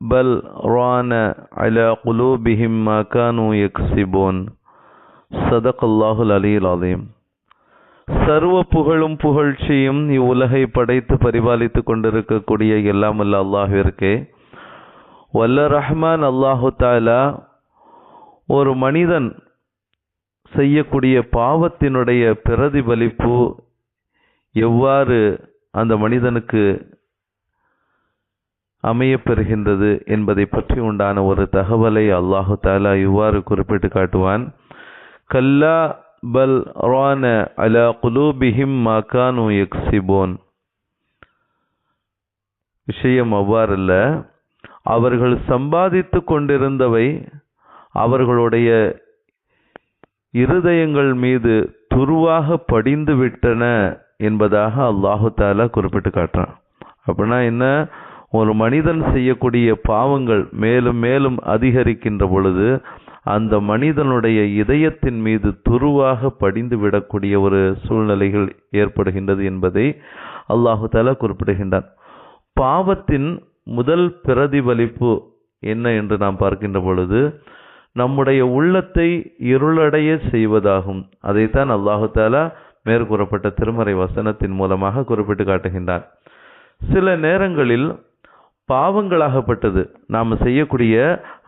பல் ரான அல குலூபிஹிம் மகானு எக்ஸிபோன் சதக் அல்லாஹுல் அலில் அலீம் சர்வ புகழும் புகழ்ச்சியும் இவ்வுலகை படைத்து பரிபாலித்து கொண்டிருக்கக்கூடிய எல்லாம் அல்ல அல்லாஹிற்கே வல்ல ரஹ்மான் அல்லாஹு தாலா ஒரு மனிதன் செய்யக்கூடிய பாவத்தினுடைய பிரதிபலிப்பு எவ்வாறு அந்த மனிதனுக்கு அமையப்பெறுகின்றது என்பதை பற்றி உண்டான ஒரு தகவலை அல்லாஹு தாலா இவ்வாறு குறிப்பிட்டு காட்டுவான். கல்லா பல் ரான அலா குலூபிஹிம் மகானு எக்ஸிபோன் விஷயம் அவ்வாறல்ல. அவர்கள் சம்பாதித்து கொண்டிருந்தவை அவர்களுடைய இருதயங்கள் மீது துருவாக படிந்து விட்டன என்பதாக அல்லாஹு தாலா குறிப்பிட்டு காட்டுறான். அப்படின்னா என்ன? ஒரு மனிதன் செய்யக்கூடிய பாவங்கள் மேலும் மேலும் அதிகரிக்கின்ற பொழுது அந்த மனிதனுடைய இதயத்தின் மீது துருவாக படிந்து விடக்கூடிய ஒரு சூழ்நிலைகள் ஏற்படுகின்றது என்பதை அல்லாஹு தாலா குறிப்பிடுகின்றான். பாவத்தின் முதல் பிரதிபலிப்பு என்ன என்று நாம் பார்க்கின்ற பொழுது நம்முடைய உள்ளத்தை இருளடைய செய்வதாகும். அதைத்தான் அல்லாஹு தாலா மேற்கூறப்பட்ட திருமறை வசனத்தின் மூலமாக குறிப்பிட்டு காட்டுகின்றான். சில நேரங்களில் பாவங்களாகப்பட்டது. நாம் செய்யக்கூடிய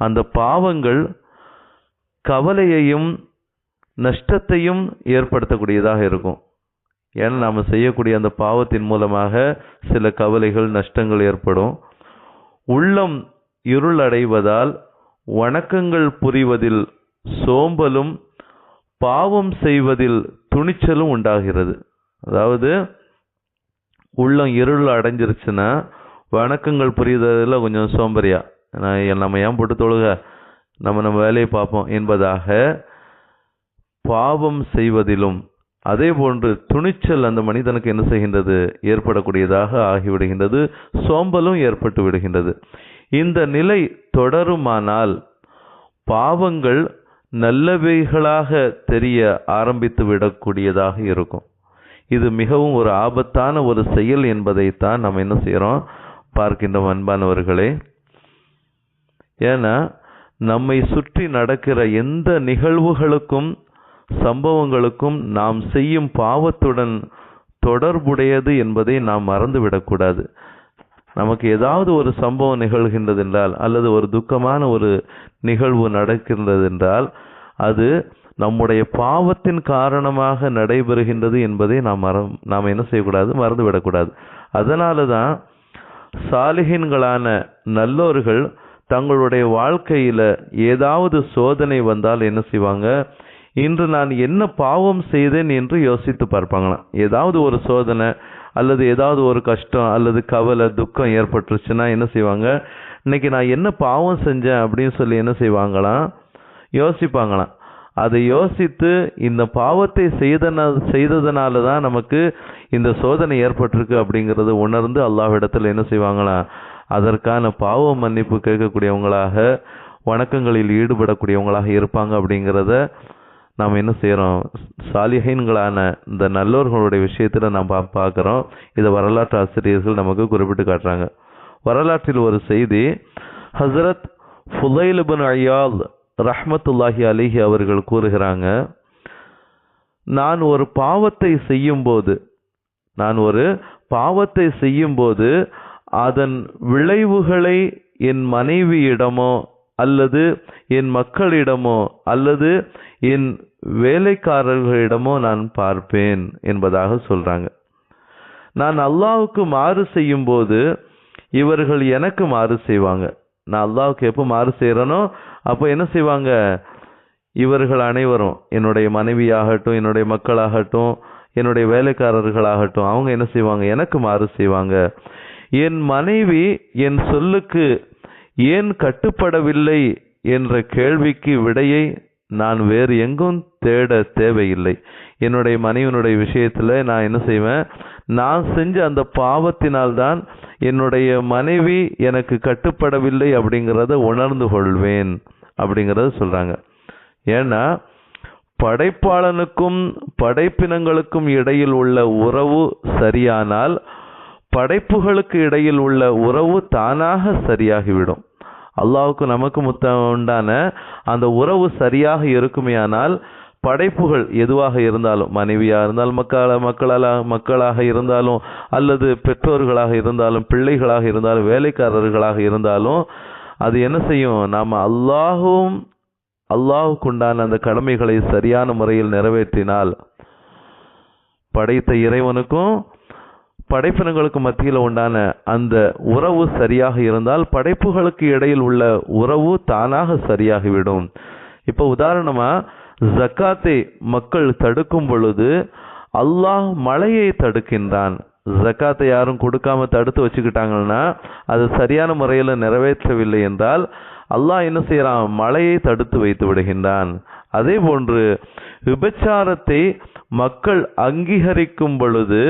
அந்த பாவங்கள் கவலையையும் நஷ்டத்தையும் ஏற்படுத்தக்கூடியதாக இருக்கும். ஏன்னா நாம் செய்யக்கூடிய அந்த பாவத்தின் மூலமாக சில கவலைகள் நஷ்டங்கள் ஏற்படும். உள்ளம் இருள் அடைவதால் வணக்கங்கள் புரிவதில் சோம்பலும் பாவம் செய்வதில் துணிச்சலும் உண்டாகிறது. அதாவது உள்ளம் இருள் அடைஞ்சிருச்சுன்னா வணக்கங்கள் புரியுறதுல கொஞ்சம் சோம்பரியா நான் நம்ம ஏன் போட்டு தொழுக? நம்ம நம்ம வேலையை பார்ப்போம் என்பதாக பாவம் செய்வதிலும் அதே போன்று துணிச்சல் அந்த மனிதனுக்கு என்ன செய்கின்றது? ஏற்படக்கூடியதாக ஆகிவிடுகின்றது. சோம்பலும் ஏற்பட்டு விடுகின்றது. இந்த நிலை தொடருமானால் பாவங்கள் நல்லவைகளாக தெரிய ஆரம்பித்து விடக்கூடியதாக இருக்கும். இது மிகவும் ஒரு ஆபத்தான ஒரு செயல் என்பதைத்தான் நம்ம என்ன செய்கிறோம்? பார்க்கின்றோம் அன்பானவர்களே ஏன்னா நம்மை சுற்றி நடக்கிற எந்த நிகழ்வுகளுக்கும் சம்பவங்களுக்கும் நாம் செய்யும் பாவத்துடன் தொடர்புடையது என்பதை நாம் மறந்துவிடக்கூடாது. நமக்கு ஏதாவது ஒரு சம்பவம் நிகழ்கின்றது என்றால் அல்லது ஒரு துக்கமான ஒரு நிகழ்வு நடக்கின்றது என்றால் அது நம்முடைய பாவத்தின் காரணமாக நடைபெறுகின்றது என்பதை நாம் மற நாம் என்ன செய்யக்கூடாது? மறந்துவிடக்கூடாது. அதனால தான் சாலிகின்களான நல்லோர்கள் தங்களுடைய வாழ்க்கையில் ஏதாவது சோதனை வந்தால் என்ன செய்வாங்க? இன்று நான் என்ன பாவம் செய்தேன் என்று யோசித்து பார்ப்பாங்களாம். ஏதாவது ஒரு சோதனை அல்லது ஏதாவது ஒரு கஷ்டம் அல்லது கவலை துக்கம் ஏற்பட்டுருச்சுன்னா என்ன செய்வாங்க? இன்னைக்கு நான் என்ன பாவம் செஞ்சேன் அப்படின்னு சொல்லி என்ன செய்வாங்களாம்? யோசிப்பாங்களாம். அதை யோசித்து இந்த பாவத்தை செய்தன செய்ததுனால தான் நமக்கு இந்த சோதனை ஏற்பட்டிருக்கு அப்படிங்கிறது உணர்ந்து அல்லாஹ்விடத்தில் என்ன செய்வாங்களா அதற்கான பாவ மன்னிப்பு கேட்கக்கூடியவங்களாக வணக்கங்களில் ஈடுபடக்கூடியவங்களாக இருப்பாங்க அப்படிங்கிறத நாம் என்ன செய்கிறோம் சாலிகைன்களான இந்த நல்லோர்களுடைய விஷயத்தில் நாம் பா பார்க்குறோம். இதை வரலாற்று ஆசிரியர்கள் நமக்கு குறிப்பிட்டு காட்டுறாங்க. வரலாற்றில் ஒரு செய்தி ஹசரத் ஃபுலைலுபன் அய்யால் ரஹ்மத்துல்லாஹி அலிஹி அவர்கள் கூறுகிறாங்க நான் ஒரு பாவத்தை செய்யும்போது நான் ஒரு பாவத்தை செய்யும்போது அதன் விளைவுகளை என் மனைவியிடமோ அல்லது என் மக்களிடமோ அல்லது என் வேலைக்காரர்களிடமோ நான் பார்ப்பேன் என்பதாக சொல்கிறாங்க நான் அல்லாவுக்கு மாறு செய்யும்போது இவர்கள் எனக்கு மாறு செய்வாங்க. நான் அல்லாவுக்கு எப்போ மாறு செய்கிறேனோ அப்போ என்ன செய்வாங்க? இவர்கள் அனைவரும் என்னுடைய மனைவியாகட்டும் என்னுடைய மக்களாகட்டும் என்னுடைய வேலைக்காரர்களாகட்டும் அவங்க என்ன செய்வாங்க? எனக்கு மாறு செய்வாங்க. என் மனைவி என் சொல்லுக்கு ஏன் கட்டுப்படவில்லை என்ற கேள்விக்கு விடையை நான் வேறு எங்கும் தேட தேவையில்லை. என்னுடைய மனைவனுடைய விஷயத்தில் நான் என்ன செய்வேன்? நான் செஞ்ச அந்த பாவத்தினால்தான் என்னுடைய மனைவி எனக்கு கட்டுப்படவில்லை அப்படிங்கிறத உணர்ந்து கொள்வேன் அப்படிங்கிறத சொல்கிறாங்க ஏன்னா படைப்பாளனுக்கும் படைப்பினங்களுக்கும் இடையில் உள்ள உறவு சரியானால் படைப்புகளுக்கு இடையில் உள்ள உறவு தானாக சரியாகிவிடும். அல்லாஹ்வுக்கு நமக்கு முத்த உண்டான அந்த உறவு சரியாக இருக்குமேயானால் படைப்புகள் எதுவாக இருந்தாலும் மனைவியாக இருந்தாலும் மக்கள மக்களாக மக்களாக இருந்தாலும் அல்லது பெற்றோர்களாக இருந்தாலும் பிள்ளைகளாக இருந்தாலும் வேலைக்காரர்களாக இருந்தாலும் அது என்ன செய்யும்? நாம் அல்லாஹும் அல்லாஹுக்கு உண்டான அந்த கடமைகளை சரியான முறையில் நிறைவேற்றினால் படைத்த இறைவனுக்கும் படைப்பினங்களுக்கு மத்தியில் உண்டான அந்த உறவு சரியாக இருந்தால் படைப்புகளுக்கு இடையில் உள்ள உறவு தானாக சரியாகிவிடும். இப்போ உதாரணமாக ஜக்காத்தை மக்கள் தடுக்கும் பொழுது அல்லாஹ் மழையை தடுக்கின்றான். ஜக்காத்தை யாரும் கொடுக்காம தடுத்து வச்சுக்கிட்டாங்கன்னா அது சரியான முறையில் நிறைவேற்றவில்லை என்றால் அல்லாஹ் என்ன செய்கிறான் மழையை தடுத்து வைத்து விடுகின்றான். அதே போன்று விபச்சாரத்தை மக்கள் அங்கீகரிக்கும் பொழுது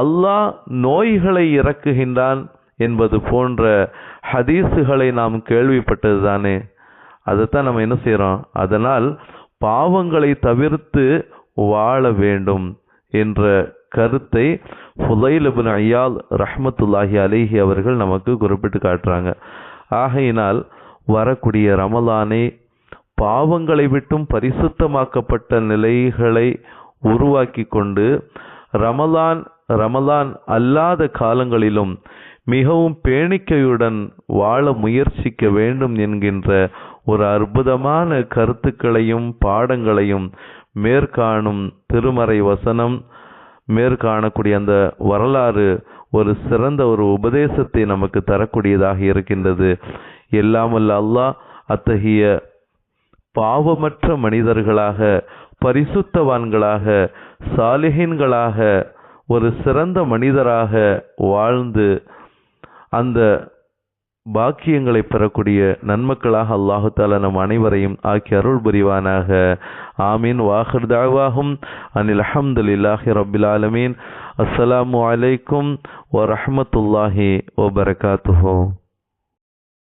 அல்லாஹ் நோய்களை இறக்குகின்றான் என்பது போன்ற ஹதீஸுகளை நாம் கேள்விப்பட்டது தானே அதைத்தான் நம்ம என்ன செய்கிறோம் அதனால் பாவங்களை தவிர்த்து வாழ வேண்டும் என்ற கருத்தை ஃபுதைல் ஐயால் ரஹ்மத்துல்லாஹி அலைஹி அவர்கள் நமக்கு குறிப்பிட்டு காட்டுறாங்க. ஆகையினால் வரக்கூடிய ரமலானை பாவங்களை விட்டும் பரிசுத்தமாக்கப்பட்ட நிலைகளை உருவாக்கி கொண்டு ரமலான் ரமலான் அல்லாத காலங்களிலும் மிகவும் பேணிக்கையுடன் வாழ முயற்சிக்க வேண்டும் என்கின்ற ஒரு அற்புதமான கருத்துக்களையும் பாடங்களையும் மேற்காணும் திருமறை வசனம் மேற்காணக்கூடிய அந்த வரலாறு ஒரு சிறந்த ஒரு உபதேசத்தை நமக்கு தரக்கூடியதாக இருக்கின்றது. எல்லாமல்ல அல்லாஹ் அத்தகைய பாவமற்ற மனிதர்களாக பரிசுத்தவான்களாக சாலிகின்களாக ஒரு சிறந்த மனிதராக வாழ்ந்து அந்த பாக்கியங்களை பெறக்கூடிய நன்மக்களாக அல்லாஹு தாலா நம் அனைவரையும் ஆக்கி அருள் புரிவானாக. ஆமீன். வாஹர் தாவாகும் அனில் அஹமதுல்லாஹி ரபில் ஆலமீன். அஸ்ஸலாமு அலைக்கும் வரஹமத்துல்லாஹி வபரகாத்துஹு